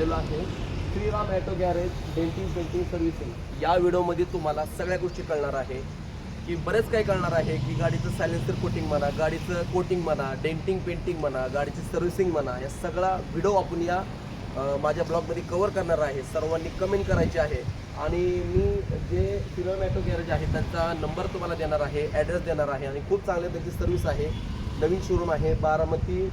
आलेलो आहे. Shriram auto garage denting painting servicing या व्हिडिओमध्ये तुम्हाला सगळ्या गोष्टी कळणार आहे. की बरेच काही कळणार आहे की गाडीचं सायलेन्सर कोटिंग म्हणा गाडीचं कोटिंग म्हणा डेंटिंग पेंटिंग म्हणा गाडीची सर्व्हिसिंग म्हणा या सगळा व्हिडिओ आपण या माझ्या ब्लॉगमध्ये कवर करणार आहे. सर्वांनी कमेंट करायची आहे. आणि मी जे श्रीराम ॲटो गॅरेज आहे त्यांचा नंबर तुम्हाला देणार आहे ॲड्रेस देणार आहे. आणि खूप चांगले त्यांची सर्व्हिस आहे. नवीन शोरूम आहे बारामती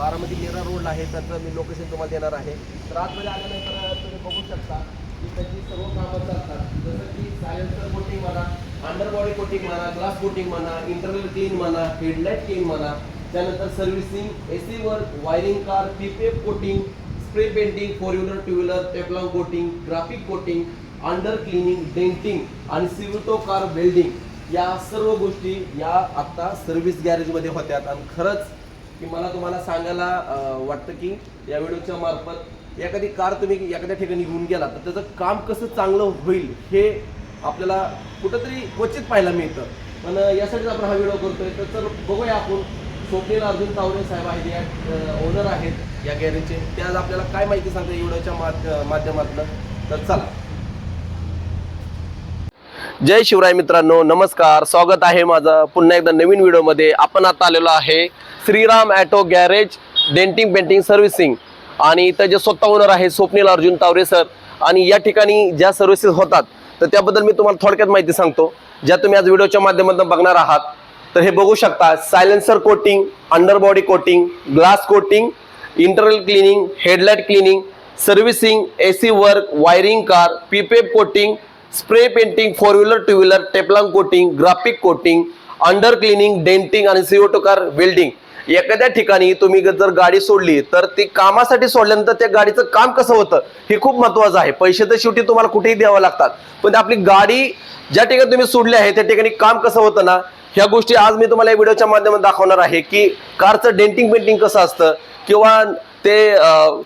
बारामती नेरा रोडला आहे त्याचं मी लोकेशन तुम्हाला देणार आहे. तर आतमध्ये आल्यानंतर तुम्ही बघू शकता की त्याची सर्व कामं चालतात. जसं की सायलेन्सर कोटिंग म्हणा अंडरबॉडी कोटिंग म्हणा ग्लास कोटिंग म्हणा इंटरनल क्लीन म्हणा हेडलाईट क्लीन म्हणा त्यानंतर servicing A work wiring car PPF coating spray painting four wheeler two wheeler Teflon coating graphic coating under cleaning denting आणि सिविटो कार वेल्डिंग या सर्व गोष्टी या आत्ता सर्व्हिस गॅरेजमध्ये होत्या आणि खरंच की मला तुम्हाला सांगायला वाटतं की या व्हिडिओच्या मार्फत एखादी कार तुम्ही एखाद्या ठिकाणी घेऊन गेला तर त्याचं काम कसं चांगलं होईल हे आपल्याला कुठंतरी क्वचित पाहायला मिळतं. पण यासाठीच आपण हा व्हिडिओ करतोय. तर चल बघूया आपण. स्वप्नील अर्जुन तावरे साहेब आहेत या ओनर आहेत या गॅरेजचे. ते आज आपल्याला काय माहिती सांगतात व्हिडिओच्या माध्यमातलं तर चला. जय शिवराय मित्रांनो नमस्कार. स्वागत आहे माझं पुन्हा एकदा नवीन व्हिडिओमध्ये. आपण आता आलेलो आहे Shriram auto garage denting painting servicing आणि इथं जे स्वतः ओनर आहे स्वप्नील अर्जुन तावरे सर आणि या ठिकाणी ज्या सर्व्हिसेस होतात तर त्याबद्दल मी तुम्हाला थोडक्यात माहिती सांगतो. ज्या तुम्ही आज व्हिडिओच्या माध्यमातून बघणार आहात तर हे बघू शकता silencer coating underbody coating glass coating internal cleaning headlight cleaning servicing A C work wiring car PPF coating spray painting four wheeler two wheeler Teflon coating graphic coating under cleaning denting आणि सिओटोकार welding. एखाद्या ठिकाणी तुम्ही जर गाडी सोडली तर ती कामासाठी सोडल्यानंतर त्या गाडीचं काम कसं होतं हे खूप महत्वाचं आहे. पैसे तर शेवटी तुम्हाला कुठेही द्यावं लागतात. पण आपली गाडी ज्या ठिकाणी तुम्ही सोडली आहे त्या ठिकाणी काम कसं होतं ना ह्या गोष्टी आज मी तुम्हाला या व्हिडिओच्या माध्यमात दाखवणार आहे की कारचं डेंटिंग पेंटिंग कसं असतं किंवा ते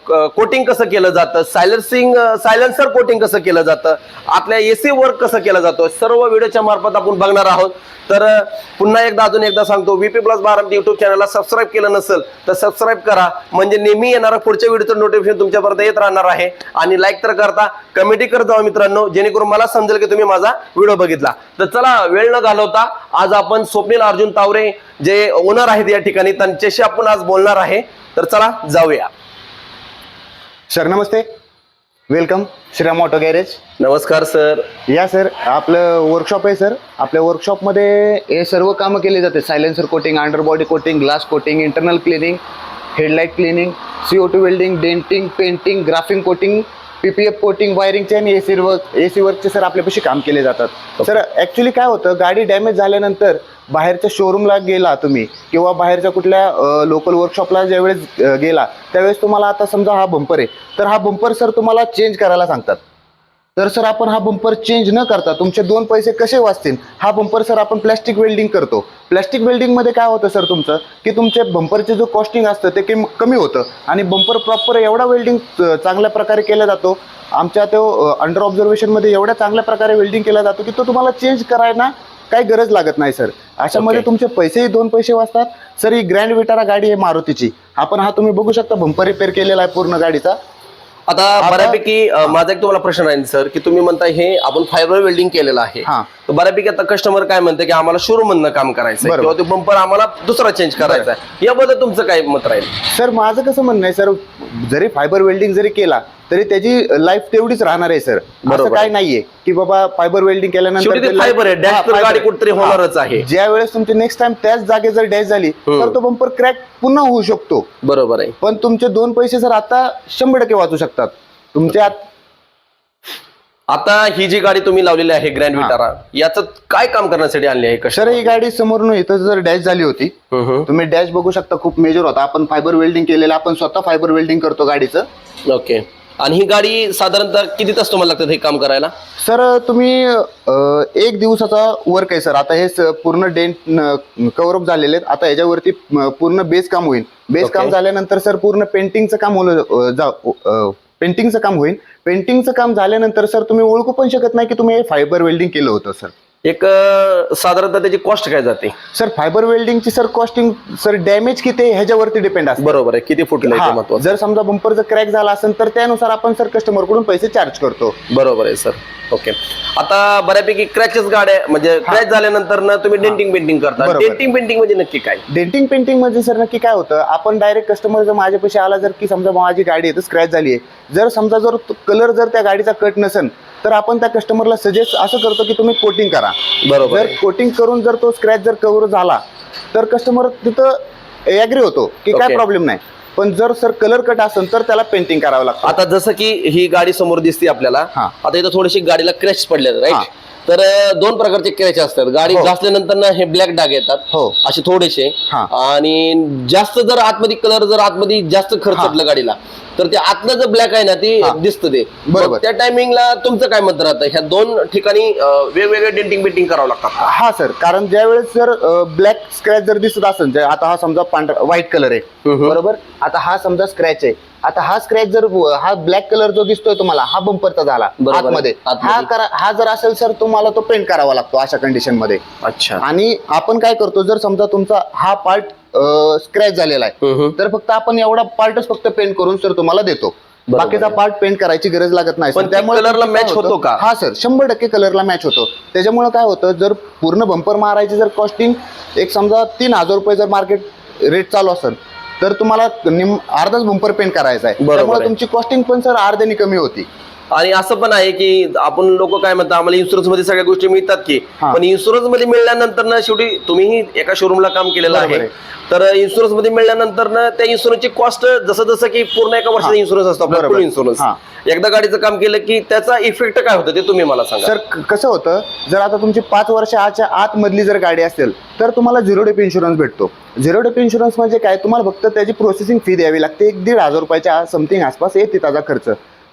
कोटिंग कसं केलं जातं? सायलन्सिंग सायलेन्सर कोटिंग कसं केलं जातं? आपल्या एसी वर्क कसं केलं जातं? सर्व व्हिडिओच्या मार्फत आपण बघणार आहोत. तर पुन्हा एकदा अजून एकदा सांगतो व्हीपी प्लस बारामती युट्यूब चॅनलला सबस्क्राईब केलं नसेल तर सबस्क्राईब करा. म्हणजे नेहमी येणारा पुढच्या व्हिडिओचं नोटिफिकेशन तुमच्यापर्यंत येत राहणार आहे. आणि लाईक तर करता कमेंटी करत जावा मित्रांनो जेणेकरून मला समजेल की तुम्ही माझा व्हिडिओ बघितला. तर चला वेळ न घालवता आज आपण स्वप्नील अर्जुन तावरे जे ओनर आहेत या ठिकाणी त्यांच्याशी आपण आज बोलणार आहे. तर चला जाऊया. सर नमस्ते. वेलकम श्रीराम ऑटो गॅरेज नमस्कार सर या सर आपलं वर्कशॉप आहे सर आपल्या वर्कशॉपमध्ये हे सर्व कामं केले जाते. Silencer coating under body coating glass coating internal cleaning headlight cleaning C O two welding denting painting graphene coating P P F coating वायरिंगचे आणि A C work A C वर्कचे sir आपल्यापाशी काम केले जातात. सर ॲक्च्युली काय होतं गाडी damage झाल्यानंतर बाहेरच्या शोरूमला गेला तुम्ही किंवा बाहेरच्या कुठल्या लोकल वर्कशॉपला ज्यावेळेस गेला त्यावेळेस तुम्हाला आता समजा हा बंपर आहे. तर हा बंपर सर तुम्हाला चेंज करायला सांगतात. तर सर आपण हा बंपर चेंज न करता तुमचे दोन पैसे कसे वाचतील? हा बंपर सर आपण प्लॅस्टिक वेल्डिंग करतो. प्लॅस्टिक वेल्डिंगमध्ये काय होतं सर तुमचं? की तुमचे बंपरचे जो कॉस्टिंग असतं ते किम कमी होतं. आणि बंपर प्रॉपर एवढा वेल्डिंग चांगल्या प्रकारे केला जातो. आमच्या तो अंडर ऑब्झर्वेशनमध्ये एवढ्या चांगल्या प्रकारे वेल्डिंग केला जातो की तो तुम्हाला चेंज करायला काही गरज लागत नाही सर. अशामध्ये Okay. तुमचे पैसेही दोन पैसे वाचतात. सर ही ग्रँड विटारा गाडी आहे मारुतीची. आपण हा तुम्ही बघू शकता बंपर रिपेअर केलेला आहे पूर्ण गाडीचा. आता बऱ्यापैकी अ, माझा एक तुम्हाला प्रश्न राहील सर की तुम्ही म्हणता हे आपण फायबर वेल्डिंग केलेलं आहे हा. तर बऱ्यापैकी आता कस्टमर काय म्हणतं की आम्हाला शोरूम मधनं काम करायचं आहे बरोबर. किंवा ते बंपर आम्हाला दुसरा चेंज करायचा आहे याबद्दल तुमचं काय मत राहील सर माझं कसं म्हणणं आहे सर जरी फायबर वेल्डिंग जरी केला तरी त्याची लाईफ तेवढीच राहणार आहे सर असं बरोबर. काय नाहीये की बाबा फायबर वेल्डिंग केल्यानंतर शेवटी ते ते fiber आहे. life- Dash तर fiber गाडी आहे. कुठेतरी. होणारच आहे. ज्या वेळेस तुमची नेक्स्ट टाइम त्याच जागे जर डॅश झाली तर तो बंपर क्रॅक पुन्हा होऊ शकतो. बरोबर आहे. पण तुमचे दोन पैसे सर आता शंभर टक्के वाचू शकतात. तुमचे आत- आता ही जी गाडी तुम्ही लावलेली आहे ग्रँड विटारा याचं काय काम करण्यासाठी आणली आहे सर ही गाडी समोरून इथं जर डॅश झाली होती तुम्ही डॅश बघू शकता खूप मेजर होता. आपण फायबर वेल्डिंग केलेलं आपण स्वतः फायबर वेल्डिंग करतो गाडीचं. ओके आणि ही गाडी साधारणतः किती तास तुम्हाला लागतात हे काम करायला? सर तुम्ही अ, एक दिवसाचा वर्क आहे सर. आता हे स- पूर्ण डेंट कव्हरअप झालेले आहेत. आता याच्यावरती म, पूर्ण बेस काम होईल. Base Okay. काम झाल्यानंतर सर पूर्ण पेंटिंगचं काम होलं अ, जा अ, पेंटिंगचं काम होईल. पेंटिंगचं काम झाल्यानंतर सर तुम्ही ओळखू पण शकत नाही की तुम्ही हे फायबर वेल्डिंग केलं होतं सर. एक अं, साधारणतः त्याची कॉस्ट काय जाते? सर फायबर वेल्डिंगची सर कॉस्टिंग सर डॅमेज किती आहे ह्याच्यावरती डिपेंड असते. बरोबर आहे. किती फुटलं ते महत्वाचं? जर समजा बंपर जर क्रॅक झाला असेल तर त्यानुसार आपण सर कस्टमरकडून पैसे चार्ज करतो. बरोबर आहे सर. ओके आता बऱ्यापैकी क्रॅचेस गाड्या म्हणजे क्रॅच झाल्यानंतर ना तुम्ही डेंटिंग पेंटिंग करता. बरोबर. डेंटिंग पेंटिंग म्हणजे नक्की काय? डेंटिंग पेंटिंगमध्ये सर नक्की काय होतं? आपण डायरेक्ट कस्टमर जर माझ्यापाशी आला जर की समजा माझी गाडी आहे तर स्क्रॅच झाली आहे. जर समजा जर कलर जर त्या गाडीचा कट नसेल तर आपण त्या कस्टमरला सजेस्ट असं करतो की तुम्ही कोटिंग करा बरोबर जर आहे. कोटिंग करून जर तो स्क्रॅच जर कव्हर झाला तर कस्टमर तिथं ऍग्री होतो की काय Okay. प्रॉब्लेम नाही पण जर सर कलर कट असेल तर त्याला पेंटिंग करावं लागतं आता जसं की ही गाडी समोर दिसते आपल्याला हा. आता इथं थोडीशी गाडीला क्रॅच पडले हा. राईट तर दोन प्रकारचे क्रॅच असतात गाडी हो. घासल्यानंतर ना हे ब्लॅक डाग येतात हो. असे थोडेसे हा. आणि जास्त जर आतमध्ये कलर जर आतमध्ये जास्त खर्चटलं गाडीला तर ते आतलं जे ब्लॅक आहे ना ते हा. दिसतं ते बरोबर. त्या टायमिंगला तुमचं काय मत राहतं ह्या दोन ठिकाणी वेगवेगळे डेंटिंग पेंटिंग करावं लागतात हा सर कारण ज्या वेळेस जर ब्लॅक स्क्रॅच जर दिसत असेल आता हा समजा पांढरा व्हाईट कलर आहे. बरोबर आता हा समजा स्क्रॅच आहे आता हा स्क्रॅच जर हा ब्लॅक कलर जो दिसतोय तुम्हाला हा बंपरचा झाला बरोबर. आतमध्ये आतमध्ये. हा करा हा जर असेल सर तुम्हाला तो पेंट करावा लागतो अशा कंडिशनमध्ये अच्छा आणि आपण काय करतो जर समजा तुमचा हा पार्ट स्क्रॅच झालेला आहे हम्म. तर फक्त आपण एवढा पार्टच फक्त पेंट करून सर तुम्हाला देतो बरोबर बाकीचा आहे. पार्ट पेंट करायची गरज लागत नाही पण sir. ते colour ला काय match होतो का? हा सर शंभर टक्के कलरला मॅच होतो त्याच्यामुळे काय होतं जर पूर्ण बंपर मारायची जर कॉस्टिंग एक समजा तीन हजार रुपये जर मार्केट रेट चालू असेल तर तुम्हाला निम अर्धाच बंपर पेंट करायचा आहे त्यामुळे. तुमची कॉस्टिंग पण सर अर्ध्यानी कमी होती आणि असं पण आहे की आपण लोक काय म्हणतात आम्हाला इन्शुरन्समध्ये सगळ्या गोष्टी मिळतात की. पण इन्शुरन्समध्ये मिळाल्यानंतर ना शेवटी तुम्हीही एका शोरूमला काम केलेलं आहे. तर इन्शुरन्समध्ये मिळाल्यानंतर ना त्या इन्शुरन्सची कॉस्ट जसं जसं की पूर्ण एका वर्षाचा. इन्शुरन्स असतो आपला. Full insurance. एकदा गाडीचं काम केलं की त्याचा इफेक्ट काय होतं ते तुम्ही मला सांगा सर कसं होतं जर आता तुमची पाच वर्षाच्या आतमधली जर गाडी असेल तर तुम्हाला झिरो डेप इन्शुरन्स भेटतो झिरो डेप इन्शुरन्स म्हणजे काय तुम्हाला फक्त त्याची प्रोसेसिंग फी द्यावी लागते एक दीड हजार रुपयाच्या समथिंग आसपास येते त्याचा खर्च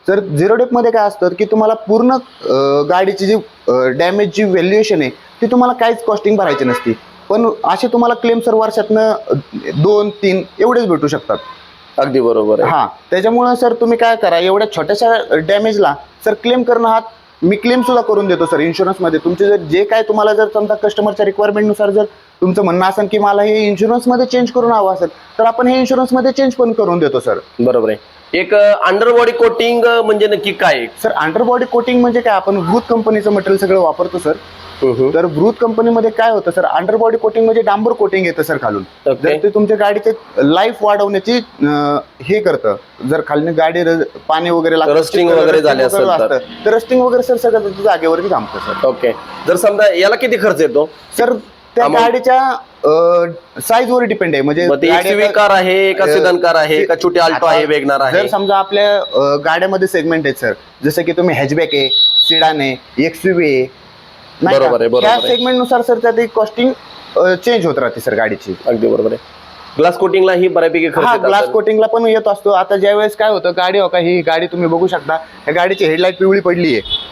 तर झिरो डेपमध्ये काय असतं की तुम्हाला पूर्ण गाडीची जी डॅमेजची व्हॅल्युएशन आहे ती तुम्हाला काहीच कॉस्टिंग भरायची नसती. पण असे तुम्हाला क्लेम सर वर्षातनं दोन तीन एवढेच भेटू शकतात. अगदी बरोबर आहे. हा त्याच्यामुळे सर तुम्ही काय करा एवढ्या छोट्याशा डॅमेजला सर क्लेम करणं हा मी क्लेम सुद्धा करून देतो सर इन्शुरन्समध्ये तुमचे जर जे काय तुम्हाला जर समजा कस्टमरच्या रिक्वायरमेंटनुसार जर तुमचं म्हणणं असेल की मला हे इन्शुरन्समध्ये चेंज करून हवं असेल तर आपण हे इन्शुरन्समध्ये चेंज पण करून देतो सर. बरोबर आहे. एक अंडर बॉडी कोटिंग म्हणजे नक्की काय? सर अंडर बॉडी कोटिंग म्हणजे काय? आपण वृत कंपनीचं मटेरियल सगळं वापरतो सर. तर वृत कंपनीमध्ये काय होतं सर? अंडर बॉडी कोटिंग म्हणजे डांबर कोटिंग येतं सर खालून. जर ते तुमच्या गाडीचे लाईफ वाढवण्याची हे करतं. जर खाली गाडी पाणी वगैरे चिखल, वगैरे झाले तर. रस्टिंग वगैरे सर सगळं जागेवरती थांबतं सर. ओके जर समजा याला किती खर्च येतो? सर त्या Amount- गाडीच्या साईज वर डिपेंड आहे. म्हणजे मग ते गाडी एक्सयूव्ही आता- कार आहे का अं, सिडन कार आहे का छोटी आल्टो आता आहे वेगनार आहे? जर समजा आपल्या अं, गाड्यामध्ये सेगमेंट आहेत सर जसं की तुम्ही हॅचबॅक आहे सिडान आहे एक्सयूव्ही आहे नाही का? बरोबर आहे, बरोबर त्या आहे. सेगमेंटनुसार सर त्यात कॉस्टिंग चेंज होत राहते सर गाडीची. अगदी बरोबर आहे. ग्लास कोटिंगला ही बऱ्यापैकी खर्च हा येत ग्लास असेल. कोटिंगला पण येत असतो. आता ज्या वेळेस काय होतं गाडी हो का ही गाडी तुम्ही बघू शकता. या गाडीची हेडलाईट पिवळी पडली आहे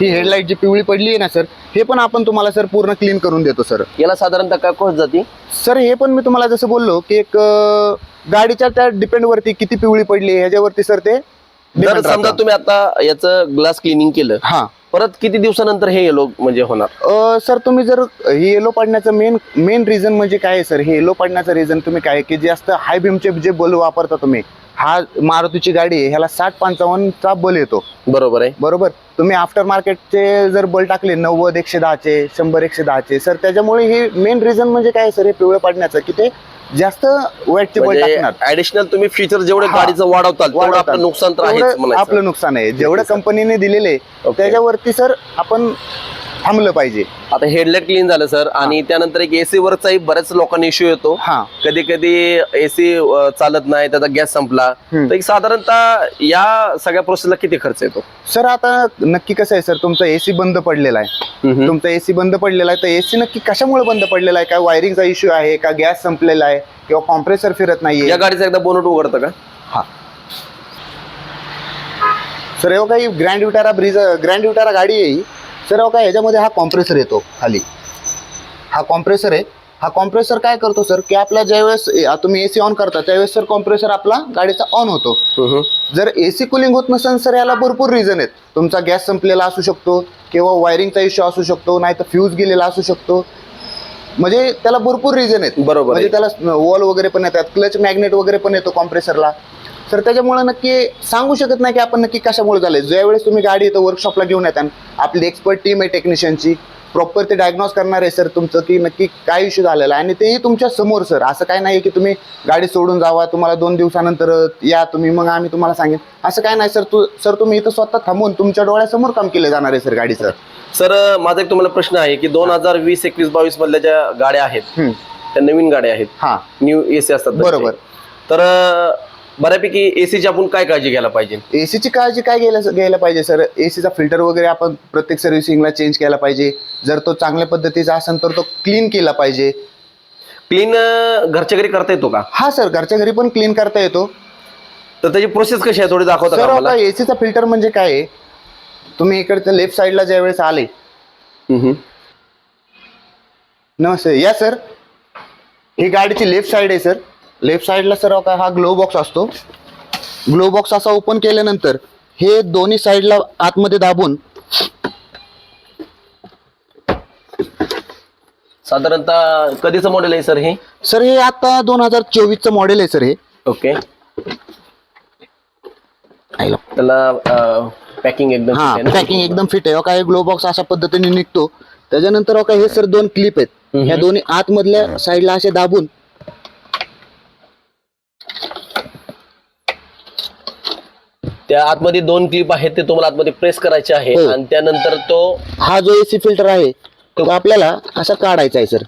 ही हेडलाईट जी पिवळी पडली आहे ना सर हे पण आपण तुम्हाला सर पूर्ण क्लीन करून देतो सर याला साधारणतः काय कॉस्ट जाते? सर हे पण मी तुम्हाला जसं बोललो की एक अं, गाडीच्या त्या डिपेंड वरती किती पिवळी पडली ह्याच्यावरती सर ते जर depend समजा राहतं. तुम्ही आता याचं ग्लास क्लिनिंग केलं हा. परत किती दिवसानंतर हे येलो म्हणजे होणार? अ, सर तुम्ही जर हे येलो पडण्याचं मेन मेन रिझन म्हणजे काय आहे सर हे येलो पडण्याचं रिझन तुम्ही काय आहे की जास्त हाय बीमचे जे बल वापरता तुम्ही हा मारुतीची गाडी आहे ह्याला साठ पंचावन्नचा बल येतो. बरोबर आहे. बरोबर? तुम्ही आफ्टर मार्केटचे जर बल टाकले नव्वद एकशे दहाचे शंभर एकशे दहाचे सर त्याच्यामुळे हे मेन रिझन म्हणजे काय सर हे पिवळं पडण्याचं की ते जास्त वॅटचे बल म्हणजे टाकणार ऍडिशनल तुम्ही फीचर जेवढे. गाडीचं वाढवताल तेवढं. आपलं नुकसान तर आहेच. आपलं नुकसान आहे जेवढं. कंपनीने दिलेले. त्याच्यावरती सर आपण थांबलं पाहिजे. आता हेडलाईट क्लीन झालं सर. आणि त्यानंतर एक एसी वरचाही बऱ्याच लोकांना इश्यू येतो. हा. कधी कधी एसी चालत नाही त्याचा गॅस संपला. हम्म. तर एक साधारणतः या सगळ्या प्रोसेसला किती खर्च येतो? सर आता नक्की कसं आहे सर? तुमचा एसी बंद पडलेला आहे. तुमचा एसी बंद पडलेला आहे तर एसी नक्की कशामुळे बंद पडलेला आहे? काय वायरिंगचा इश्यू आहे का गॅस संपलेला आहे किंवा कॉम्प्रेसर फिरत नाहीये? या गाडीचं एकदा बोनट उघडतं का? हा. सर एवढं काही Grand Vitara Brezza Grand Vitara गाडी आहे ही. सर एवढं काय ह्याच्यामध्ये हा कॉम्प्रेसर येतो खाली. हा कॉम्प्रेसर आहे. हा कॉम्प्रेसर काय करतो सर की आपला ज्यावेळेस ए- तुम्ही एसी ऑन करता त्यावेळेस सर कॉम्प्रेसर आपला गाडीचा ऑन होतो. जर एसी कुलिंग होत नसेल सर याला भरपूर रिझन आहेत. तुमचा गॅस संपलेला असू शकतो किंवा वायरिंगचा इश्यू असू शकतो नाही तर फ्यूज गेलेला असू शकतो. म्हणजे त्याला भरपूर रिझन आहेत. बरोबर म्हणजे. त्याला वॉल वगैरे पण येतात क्लच मॅग्नेट वगैरे पण येतो कॉम्प्रेसरला तर त्याच्यामुळे नक्की सांगू शकत नाही की आपण नक्की कशामुळे झालंय. ज्यावेळेस तुम्ही गाडी इथं वर्कशॉपला घेऊन येता आपली एक्सपर्ट टीम आहे टेक्निशियनची प्रॉपर ते डायग्नोज करणार आहे सर तुमचं की नक्की काय इश्यू झालेला आहे. आणि तेही तुमच्यासमोर सर असं काय नाही की तुम्ही गाडी सोडून जावा तुम्हाला दोन दिवसानंतर या तुम्ही मग आम्ही तुम्हाला सांगेन. असं काय नाही सर तू सर तुम्ही इथं स्वतः थांबून तुमच्या डोळ्यासमोर काम केलं जाणार आहे सर गाडीचं सर माझा एक तुम्हाला प्रश्न आहे की दोन हजार वीस एकवीस बावीस मधल्या ज्या गाड्या आहेत. त्या नवीन गाड्या आहेत हां. न्यू एसी असतात. बरोबर. तर बऱ्यापैकी एसीची आपण काय काळजी घ्यायला पाहिजे? एसीची काळजी काय घ्यायला घ्यायला पाहिजे सर? एसीचा फिल्टर वगैरे आपण प्रत्येक सर्व्हिसिंगला चेंज केला पाहिजे. जर तो चांगल्या पद्धतीचा असेल तर तो क्लीन केला पाहिजे. क्लीन घरच्या घरी करता येतो का? हा सर. घरच्या घरी पण क्लीन करता येतो. तर त्याची प्रोसेस कशी आहे? थोडी दाखवता सर का आता एसीचा फिल्टर म्हणजे काय आहे? तुम्ही इकडच्या लेफ्ट साईडला ज्या वेळेस आले. हम्म. नमस्ते. या सर. ही गाडीची लेफ्ट साईड आहे सर. लेफ्ट साईडला सर का हा ग्लो बॉक्स असतो. ग्लो बॉक्स असा ओपन केल्यानंतर हे दोन्ही साईडला आतमध्ये दाबून साधारणतः कधीचं मॉडेल आहे सर हे? सर हे आता दोन हजार चोवीसचं मॉडेल आहे सर हे. ओके. त्याला पॅकिंग एकदम हा ठीक आहे ना? पॅकिंग एकदम फिट आहे. काय ग्लो बॉक्स अशा पद्धतीने निघतो. त्याच्यानंतर काय हे सर दोन क्लिप आहेत. ह्या दोन्ही आतमधल्या साईडला असे दाबून त्या आतमध्ये दोन क्लिप आहेत ते तुम्हाला आतमध्ये प्रेस करायचे आहे. हो. आणि त्यानंतर तो हा जो एसी फिल्टर आहे तो आपल्याला असा काढायचा आहे सर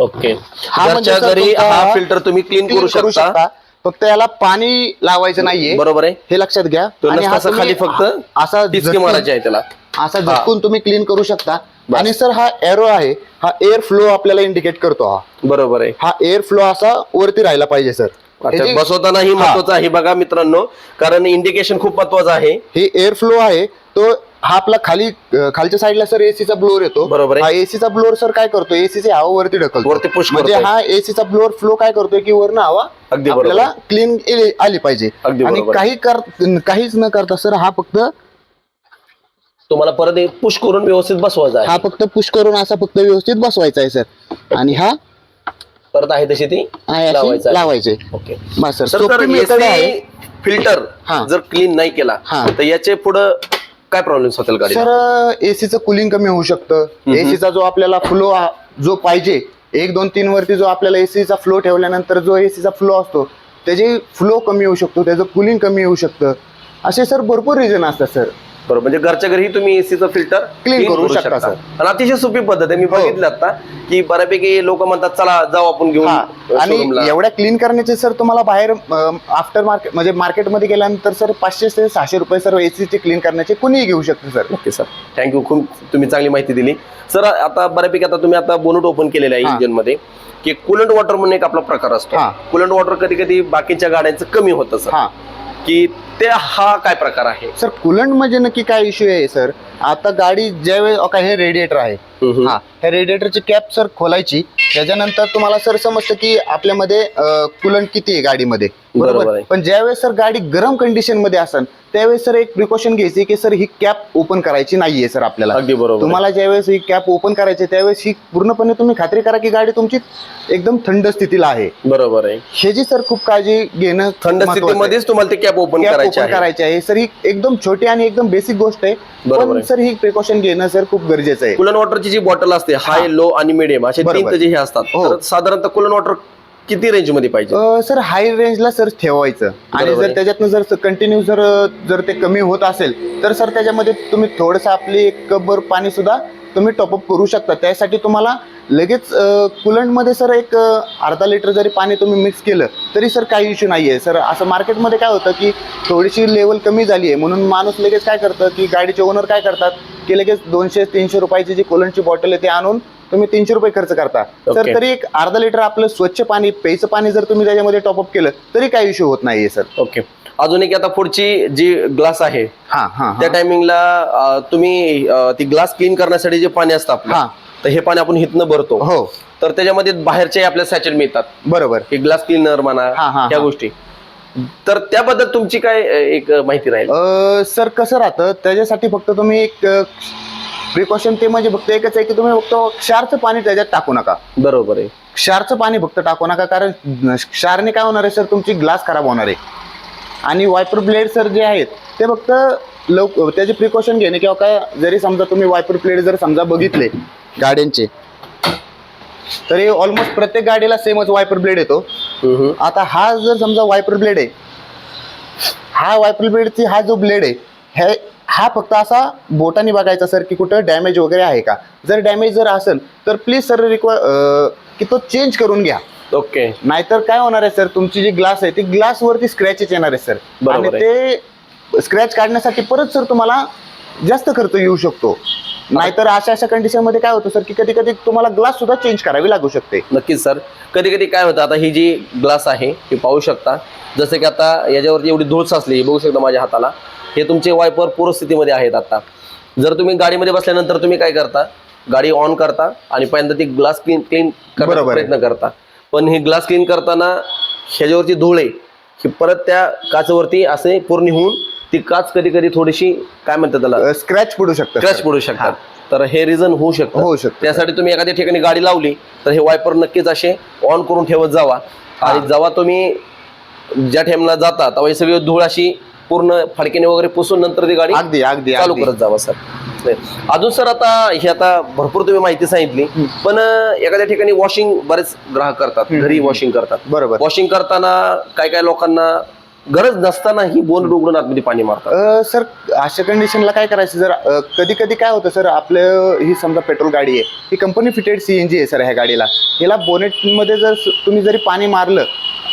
ओके हा म्हणजे घरच्या सर घरी तुमचा हा फिल्टर तुम्ही क्लीन करू शकता. फक्त याला पाणी लावायचं नाहीये. बरोबर आहे. हे लक्षात घ्या. तो आणि हा नसता तुम्ही खाली फक्त असा टिचकी झटकून- मारायची आहे त्याला. असा झटकून तुम्ही क्लीन करू शकता. आणि सर हा एरो आहे हा एअर फ्लो आपल्याला इंडिकेट करतो हा. बरोबर आहे. हा एअर फ्लो असा वरती राहायला पाहिजे सर अच्छा बसवताना ही महत्वाचं आहे बघा मित्रांनो कारण इंडिकेशन खूप महत्वाचं आहे हे एअर फ्लो आहे तो हा आपला खाली अं, खालच्या साईडला सर एसीचा ब्लोअर येतो बरोबर आहे. हा एसीचा ब्लोअर सर काय करतो एसीची हवा वरती ढकलतो वरती push म्हणजे करतोय. हा एसीचा ब्लोअर फ्लो काय करतोय की वरनं हवा अगदी बरोबर. आपल्याला क्लीन आली पाहिजे अगदी आणि बरोबर. काही कर काहीच न करता सर हा फक्त तुम्हाला परत पुश करून व्यवस्थित बसवायचा हा आहे फक्त पुश करून असा फक्त व्यवस्थित बसवायचा आहे सर आणि हा परत आहे तशी ती आहे अशी? लावायचा आहे. लावायचे. ओके. बस सर सर सोपी आहे फिल्टर हा. जर क्लीन नाही केला हा. तर याचे पुढे काय प्रॉब्लेम होतील गाडी सर एसीचं कुलिंग कमी होऊ शकतं. एसीचा जो आपल्याला फ्लो जो पाहिजे एक दोन तीन वरती जो आपल्याला एसीचा फ्लो ठेवल्यानंतर जो एसीचा फ्लो असतो त्याचे फ्लो कमी होऊ शकतो त्याचं कुलिंग कमी होऊ शकतं. असे सर भरपूर रिझन असतात सर. बरोबर. म्हणजे घरच्या घरी तुम्ही एसीचं फिल्टर Clean करू शकता, सर. आणि अतिशय सोपी पद्धत आहे. मी हो. बघितलं आता की बऱ्यापैकी लोक म्हणतात चला जाऊ आपण घेऊन आणि. एवढ्या क्लीन करण्याचे सर तुम्हाला बाहेर आफ्टर मार्केट म्हणजे मार्केटमध्ये गेल्यानंतर सर पाचशे ते सहाशे रुपये सर एसीचे क्लीन करण्याचे कुणीही घेऊ शकतं सर ओके सर थँक्यू खूप तुम्ही चांगली माहिती दिली. सर आता बऱ्यापैकी आता तुम्ही आता बोनट ओपन केलेलं आहे. इंजिनमध्ये की कुलंट वॉटर म्हणून एक आपला प्रकार असतो. कुलंट वॉटर कधी कधी बाकीच्या गाड्यांचं कमी होतं सर की ते हा काय प्रकार आहे? सर कुलंट म्हणजे नक्की काय इश्यू आहे सर? आता गाडी ज्यावेळेस का हे रेडिएटर आहे. हा ह्या रेडिएटरची कॅप सर खोलायची. त्याच्यानंतर तुम्हाला सर समजतं की आपल्यामध्ये कुलंट किती आहे गाडीमध्ये. बरोबर. पण ज्यावेळेस सर गाडी गरम कंडिशनमध्ये असेल त्यावेळेस सर एक प्रिकॉशन घ्यायची की सर ही कॅप ओपन करायची नाहीये सर आपल्याला. अगदी बरोबर. तुम्हाला ज्यावेळेस ही कॅप ओपन करायची त्यावेळेस ही पूर्णपणे तुम्ही खात्री करा की गाडी तुमची एकदम थंड स्थितीला आहे. बरोबर आहे. ह्याची सर खूप काळजी घेणं थंड. स्थितीमध्येच तुम्हाला ते कॅप ओपन कॅप करायचे आहे. करायची आहे. सर ही एकदम छोटी आणि एकदम बेसिक गोष्ट आहे. बरोबर. सर ही प्रिकॉशन घेणं सर खूप गरजेचं आहे कुलन वॉटरची जी बॉटल असते हाय लो आणि मिडियम असे तीन. त्याचे हे असतात हो. तर साधारणतः कुलन वॉटर किती रेंजमध्ये पाहिजे सर हाय रेंजला सर ठेवायचं आणि जर. त्याच्यातनं जर कंटिन्यू जर जर ते कमी होत असेल तर सर त्याच्यामध्ये तुम्ही थोडंसं आपली एक कपभर पाणी सुद्धा तुम्ही टॉपअप करू शकता त्यासाठी तुम्हाला लगेच कुलंटमध्ये सर एक अर्धा लिटर जरी पाणी तुम्ही मिक्स केलं तरी सर काही इश्यू नाही आहे सर असं मार्केटमध्ये काय होतं की थोडीशी लेवल कमी झाली आहे म्हणून माणूस लगेच काय करतं की गाडीचे ओनर काय करतात की लगेच दोनशे तीनशे रुपयाची जी कुलंटची बॉटल आहे ते आणून तुम्ही तीनशे रुपये खर्च करता. Sir Okay. तरी एक अर्धा लिटर आपलं स्वच्छ पाणी प्यायचं पाणी जर तुम्ही त्याच्यामध्ये टॉपअप केलं तरी काही इश्यू होत नाहीये सर. ओके अजून एक आता पुढची जी ग्लास आहे हा हा त्या टायमिंगला तुम्ही ती ग्लास क्लीन करण्यासाठी जे पाणी असतं हा. आपलं तर हे पाणी आपण हितनं भरतो. हो. तर त्याच्यामध्ये बाहेरचे आपल्या सॅचेट मिळतात. बरोबर. की ग्लास क्लिनर म्हणा हा, हा, त्या हा. गोष्टी. तर त्याबद्दल तुमची काय एक माहिती राहील? सर कसं राहतं त्याच्यासाठी फक्त तुम्ही एक प्रिकॉशन ते म्हणजे फक्त एकच आहे की तुम्ही फक्त क्षारचं पाणी त्याच्यात टाकू नका. बरोबर आहे. क्षारचं पाणी फक्त टाकू नका कारण क्षारने काय होणार आहे सर तुमची ग्लास खराब होणार आहे. आणि वायपर ब्लेड सर जे आहेत ते फक्त लवक त्याचे प्रिकॉशन घेणे किंवा काय जरी समजा तुम्ही वायपर ब्लेड जर समजा बघितले गाड्यांचे. तरी ऑलमोस्ट प्रत्येक गाडीला सेमच वायपर ब्लेड येतो. आता हा जर समजा वायपर ब्लेड आहे हा वायपर ब्लेडची हा जो ब्लेड आहे हे हा फक्त असा बोटाने बघायचा सर की कुठं डॅमेज वगैरे आहे का? जर डॅमेज जर असेल तर प्लीज सर रिक्वाय की तो चेंज करून घ्या. ओके नाहीतर काय होणार आहे सर तुमची जी ग्लास आहे ती ग्लास वरती स्क्रॅचेस येणार आहे सर आणि ते स्क्रॅच काढण्यासाठी परत सर तुम्हाला जास्त खर्च येऊ शकतो. नाहीतर अशा अशा कंडिशनमध्ये काय होतं सर की कधी कधी तुम्हाला ग्लास सुद्धा चेंज करावी लागू शकते. नक्कीच सर कधी कधी काय होतं आता ही जी ग्लास आहे ही पाहू शकता. जसं की आता याच्यावरती एवढी धूळ साचली बघू शकता माझ्या हाताला. हे तुमचे वायपर पूरस्थितीमध्ये आहेत आता. जर तुम्ही गाडीमध्ये बसल्यानंतर तुम्ही काय करता गाडी ऑन करता आणि पहिल्यांदा ती ग्लास क्लीन क्लीन करण्याचा. प्रयत्न करता. पण ही ग्लास क्लीन करताना ह्याच्यावरती धूळ आहे ही परत त्या काचवरती असे पूर्ण होऊन ती काच कधी कधी थोडीशी काय म्हणतात त्याला? स्क्रॅच पडू शकतं क्रॅश sir. पडू शकतात. तर हे रिझन होऊ शकतं. होऊ शकतं. त्यासाठी तुम्ही एखाद्या ठिकाणी गाडी लावली तर हे वायपर नक्कीच असे ऑन करून ठेवत जावा. आणि जेव्हा तुम्ही ज्या टाइमला जाता तेव्हा ही सगळी धूळ अशी पूर्ण फडकीने वगैरे पुसून नंतर ती गाडी अगदी अगदी चालू. करत जावा सर अजून सर आता ही आता भरपूर तुम्ही माहिती सांगितली पण एखाद्या ठिकाणी वॉशिंग बरेच ग्राहक करतात घरी वॉशिंग करतात. बरोबर. वॉशिंग करताना काय काय लोकांना गरज नसताना ही बोन उघडून आतमध्ये पाणी मारतात. अ, सर अशा कंडिशनला काय करायचं जर कधी कधी काय होतं सर आपलं ही समजा पेट्रोल गाडी आहे ही company fitted C N G आहे सर ह्या गाडीला. याला बोनेटमध्ये जर स- तुम्ही जरी पाणी मारलं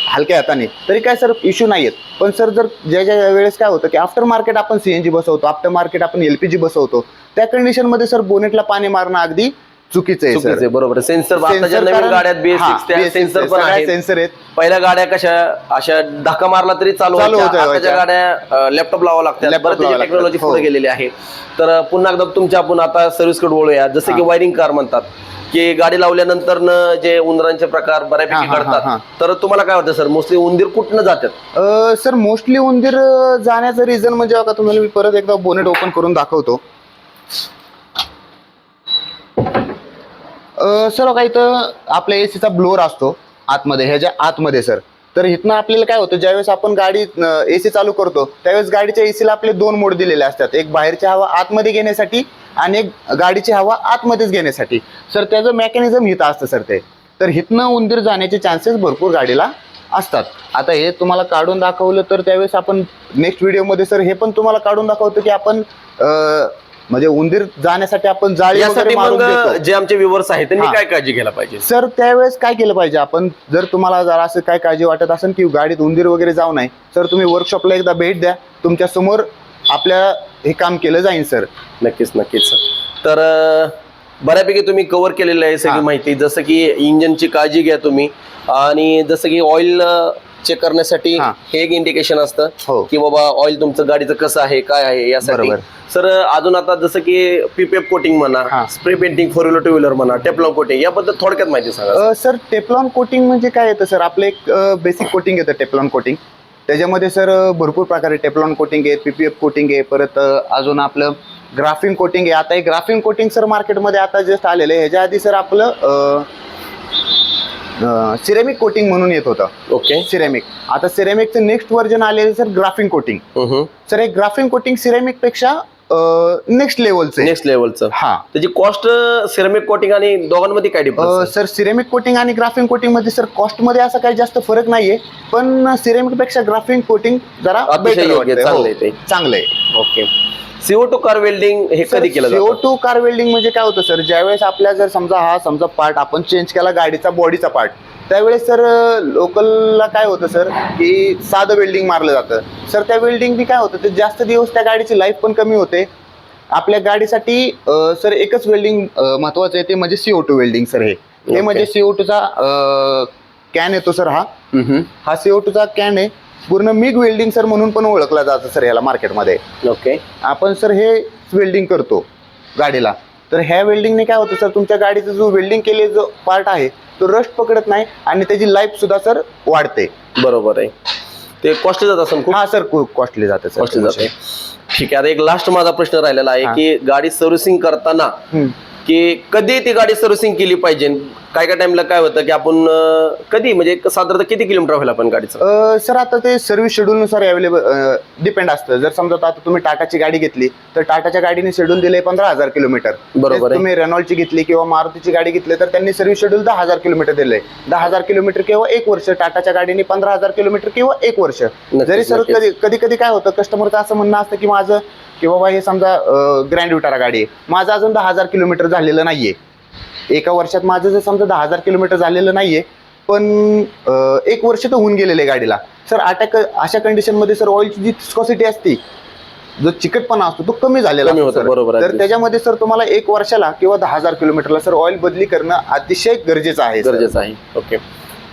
हलक्या हाताने तरी काय सर इश्यू नाही आहेत पण सर जर ज्या ज्या वेळेस काय होतं की आफ्टर मार्केट आपण सी एन जी बसवतो आफ्टर मार्केट आपण एल पी जी बसवतो त्या कंडिशनमध्ये सर बोनेटला पाणी मारणं अगदी चुकीचं आहे चुकीचं सर आहे, बरोबर. सेन्सर आता नवीन गाड्यात बीएस सेन्सर पण सेन्सर आहेत. पहिल्या गाड्या कशा अशा धक्का मारला तरी चालू चालू. होत्या, आताच्या गाड्या लॅपटॉप लावा लागतात. Laptop बरं त्याची लावावं टेक्नॉलॉजी. पुढे हो. गेलेली आहे. तर पुन्हा एकदा तुमच्या आपण आता सर्व्हिसकडे वळूया. जसं की वायरिंग कार म्हणतात की गाडी लावल्यानंतर जे उंदरांचे प्रकार बऱ्यापैकी हा, हा, हा, हा. घडतात तर तुम्हाला काय वाटतं सर मोस्टली उंदीर कुठनं जातात? सर मोस्टली उंदीर अ, जाण्याचं रिझन म्हणजे बघा तुम्हाला मी परत एकदा बोनेट ओपन करून दाखवतो. सर काय इथं आपल्या एसीचा ब्लोअर असतो आतमध्ये ह्याच्या आतमध्ये सर. तर इथनं आपल्याला काय होतं ज्यावेळेस आपण गाडी एसी चालू करतो त्यावेळेस गाडीच्या एसीला आपले दोन मोड दिलेले असतात. एक बाहेरची हवा आतमध्ये घेण्यासाठी आणि एक गाडीची हवा आतमध्येच घेण्यासाठी. सर त्याचं मेकॅनिझम इथं असतं सर ते. तर इथनं उंदीर जाण्याचे चान्सेस भरपूर गाडीला असतात. आता हे तुम्हाला काढून दाखवलं तर त्यावेळेस आपण नेक्स्ट व्हिडिओमध्ये सर हे पण तुम्हाला काढून दाखवतो की आपण म्हणजे उंदीर जाण्यासाठी आपण जाळी यासाठी वगैरे मारून मग देतो. जे आमचे व्ह्युअर्स आहेत त्यांनी हा. काय काळजी घ्यायला पाहिजे? सर त्यावेळेस काय केलं पाहिजे? आपण जर तुम्हाला जर असं काय काळजी वाटत असेल की गाडीत उंदीर वगैरे जाऊ नये तर तुम्ही वर्कशॉपला एकदा भेट द्या. तुमच्यासमोर आपल्या हे काम केलं जाईल सर. नक्कीच नक्कीच तर अं, बऱ्यापैकी तुम्ही कव्हर केलेलं आहे सगळी हा. माहिती. जसं की इंजिनची काळजी घ्या तुम्ही. आणि जसं की ऑइल चेक करण्यासाठी हा. हे एक इंडिकेशन असतं हो. की बाबा ऑइल तुमचं गाडीचं कसं आहे काय आहे यासाठी बरोबर. सर अजून आता जसं की पीपीएफ कोटिंग म्हणा हा. Spray painting four wheeler two wheeler म्हणा टेपलॉन कोटिंग याबद्दल थोडक्यात माहिती सांगा अ, सर टेफ्लॉन कोटिंग म्हणजे काय येतं सर आपलं एक बेसिक कोटिंग येतं टेफ्लॉन कोटिंग त्याच्यामध्ये सर अ, भरपूर प्रकारे टेफ्लॉन कोटिंग आहे पीपीएफ कोटिंग आहे परत अ, अजून आपलं ग्राफिंग कोटिंग आहे आता हे ग्राफिंग कोटिंग सर मार्केटमध्ये आता जस्ट आलेलं आहे ह्याच्या आधी सर आपलं सिरेमिक कोटिंग म्हणून येत होतं. ओके सिरेमिक आता सिरेमिकचं नेक्स्ट व्हर्जन आलेलं सर ग्राफिंग कोटिंग सर हे ग्राफिंग कोटिंग सिरेमिकपेक्षा नेक्स्ट लेवलचं नेक्स्ट लेवलचं हा. त्याची कॉस्ट सिरेमिक कोटिंग आणि दोघांमध्ये काय डिफरन्स सर सिरेमिक कोटिंग आणि ग्राफिंग कोटिंगमध्ये सर कॉस्टमध्ये असा काही जास्त फरक नाहीये पण सिरेमिकपेक्षा ग्राफिंग कोटिंग जरा. चांगलं आहे okay CO two car welding हे कधी केलं सीओ टू कार वेल्डिंग म्हणजे काय होतं सर ज्यावेळेस आपल्या जर समजा हा समजा पार्ट आपण चेंज केला गाडीचा बॉडीचा पार्ट त्यावेळेस सर लोकलला काय होतं सर की साधं वेल्डिंग मारलं जातं. सर त्या वेल्डिंग बी काय होतं ते जास्त दिवस त्या गाडीची लाईफ पण कमी होते. आपल्या गाडीसाठी सर एकच वेल्डिंग महत्वाचं आहे ते म्हणजे सीओ टू वेल्डिंग सर हे. हे. म्हणजे सीओ टूचा कॅन येतो सर हा. हा सीओ टूचा कॅन आहे. पूर्ण मिग वेल्डिंग सर म्हणून पण ओळखला जातं सर याला मार्केटमध्ये. ओके. आपण सर हे वेल्डिंग करतो गाडीला. तर ह्या वेल्डिंगने काय होतं सर तुमच्या गाडीचा जो वेल्डिंग केले जो पार्ट आहे तो रस्ट पकडत नाही आणि त्याची लाईफ सुद्धा सर वाढते. बरोबर आहे. ते कॉस्टली जात असेल खूप? हा सर खूप कॉस्टली जाते सर. कॉस्टली जाते. ठीक आहे आता एक लास्ट माझा प्रश्न राहिलेला आहे. की गाडी सर्व्हिसिंग करताना. की कधी ती गाडी सर्व्हिसिंग केली पाहिजे? काय काय टाइमला काय होतं की आपण अं, कधी म्हणजे एक साधारणतः किती किलोमीटर व्हायला आपण गाडीचं? सर आता ते सर्व्हिस शेड्यूलनुसार अवेलेबल डिपेंड असतं. जर समजा आता तुम्ही टाटाची गाडी घेतली तर टाटाच्या गाडीने शेड्यूल दिले पंधरा हजार किलोमीटर बरोबर आहे. तुम्ही रेनॉल्डची घेतली किंवा मारुतीची गाडी घेतली तर त्यांनी सर्व्हिस शेड्यूल दहा हजार किलोमीटर दिले दहा हजार किलोमीटर किंवा एक वर्ष टाटाच्या गाडीने पंधरा हजार किलोमीटर किंवा एक वर्ष. जरी सर नक्कीच. कधी कधी कधी काय होतं कस्टमरचं असं म्हणणं असतं की माझं की बाबा हे समजा ग्रँड विटारा गाडी आहे. माझं अजून दहा हजार किलोमीटर झालेलं नाहीये. एका वर्षात माझं जर समजा दहा हजार किलोमीटर झालेलं नाहीये पण एक वर्ष तर होऊन गेलेलं आहे गाडीला सर अटॅक अशा कंडिशनमध्ये सर ऑइलची जी स्कॉसिटी असते जो चिकटपणा असतो तो कमी झालेला. बरोबर. तर त्याच्यामध्ये सर तुम्हाला एक वर्षाला किंवा दहा हजार किलोमीटरला सर ऑइल बदली करणं अतिशय गरजेचं आहे. गरजेचं आहे ओके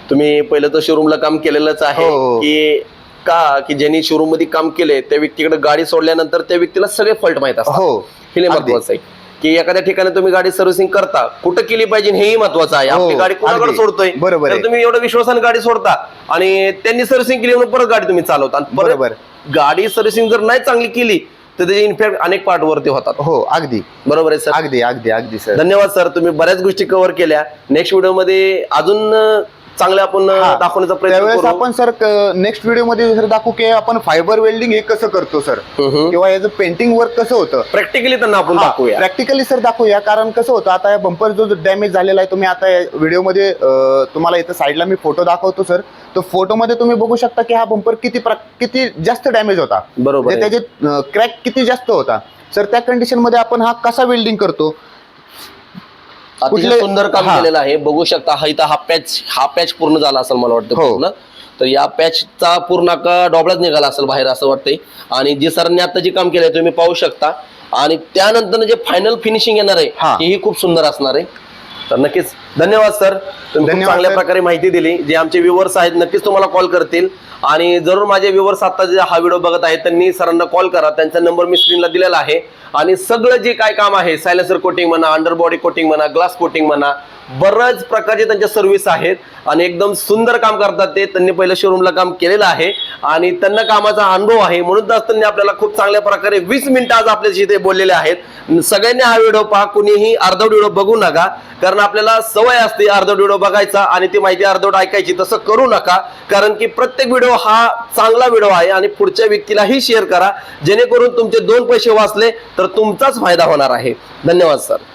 तुम्ही पहिलं तर शोरूमला काम केलेलंच आहे हो, हो. की का की ज्यांनी शोरूममध्ये काम केले त्या व्यक्तीकडे गाडी सोडल्यानंतर त्या व्यक्तीला सगळे फॉल्ट माहीत असतात हो हे. महत्वाचं आहे की एखाद्या ठिकाणी तुम्ही गाडी सर्व्हिसिंग करता कुठं केली पाहिजे हेही महत्वाचं आहे. हो, आपली गाडी कोणाकडे. सोडतोय? बरोबर तर आहे. तुम्ही एवढं विश्वासाने गाडी सोडता आणि त्यांनी सर्व्हिसिंग केली म्हणून परत गाडी तुम्ही चालवता. आणि परत बरोबर. गाडी सर्व्हिसिंग जर नाही चांगली केली तर त्याचे इन्फॅक्ट अनेक पार्ट वरती होतात. हो अगदी. बरोबर आहे सर अगदी अगदी अगदी सर धन्यवाद सर तुम्ही बऱ्याच गोष्टी कव्हर केल्या. नेक्स्ट व्हिडिओमध्ये अजून अं, चांगले आपण. दाखवण्याचा प्रयत्न त्यावेळेस करू. आपण सर नेक्स्ट व्हिडिओमध्ये सर दाखवू की आपण फायबर वेल्डिंग हे कसं करतो सर? किंवा याचं पेंटिंग वर्क कसं होतं? प्रॅक्टिकली त्यांना आपण दाखवूया. Practically sir दाखवूया. कारण कसं होतं आता बंपर जो डॅमेज झालेला आहे तुम्ही आता व्हिडिओमध्ये तुम्हाला इथं साईडला मी फोटो दाखवतो सर. तो फोटोमध्ये तुम्ही बघू शकता की हा बंपर किती किती जास्त डॅमेज होता. बरोबर म्हणजे आहे. त्याचे क्रॅक किती जास्त होता. सर त्या कंडिशनमध्ये आपण हा कसा वेल्डिंग करतो? अतिशय सुंदर काम हा. केलेलं आहे बघू शकता हा इथं हा पॅच हा पॅच पूर्ण झाला असेल मला वाटतं हो. पूर्ण तर या पॅचचा पूर्ण का डॉबलाच निघाला असेल बाहेर असं वाटतंय आणि जे सरांनी आता जे काम केलंय तुम्ही पाहू शकता आणि त्यानंतर जे फायनल फिनिशिंग येणार आहे हा. हेही खूप सुंदर असणार आहे तर नक्कीच धन्यवाद सर. तुम्ही खूप धन्यवाद, चांगल्या सर. प्रकारे माहिती दिली. जे आमचे व्ह्युअर्स आहेत नक्कीच तुम्हाला कॉल करतील. आणि जरूर माझे व्ह्युअर्स आता जे हा व्हिडिओ बघत आहेत त्यांनी सरांना कॉल करा. त्यांचा नंबर मी स्क्रीनला दिलेला आहे. आणि सगळं जे काय काम आहे सायलेन्सर कोटिंग म्हणा अंडर बॉडी कोटिंग म्हणा ग्लास कोटिंग म्हणा बऱ्याच प्रकारचे त्यांच्या सर्व्हिस आहेत आणि एकदम सुंदर काम करतात ते. त्यांनी पहिलं शोरूमला काम केलेलं आहे आणि त्यांना कामाचा अनुभव आहे. म्हणून तर त्यांनी आपल्याला खूप चांगल्या प्रकारे वीस मिनिटं आज आपल्याशी इथे बोललेले आहेत. सगळ्यांनी हा व्हिडिओ पहा कुणीही अर्धवट व्हिडिओ बघू नका कारण आपल्याला सवय असते अर्धवट व्हिडिओ बघायचा आणि ती माहिती अर्धवट ऐकायची. तसं करू नका कारण की प्रत्येक व्हिडिओ हा चांगला व्हिडिओ आहे आणि पुढच्या व्यक्तीलाही शेअर करा. जेणेकरून तुमचे दोन पैसे वाचले तर तुमचाच फायदा होणार आहे. धन्यवाद सर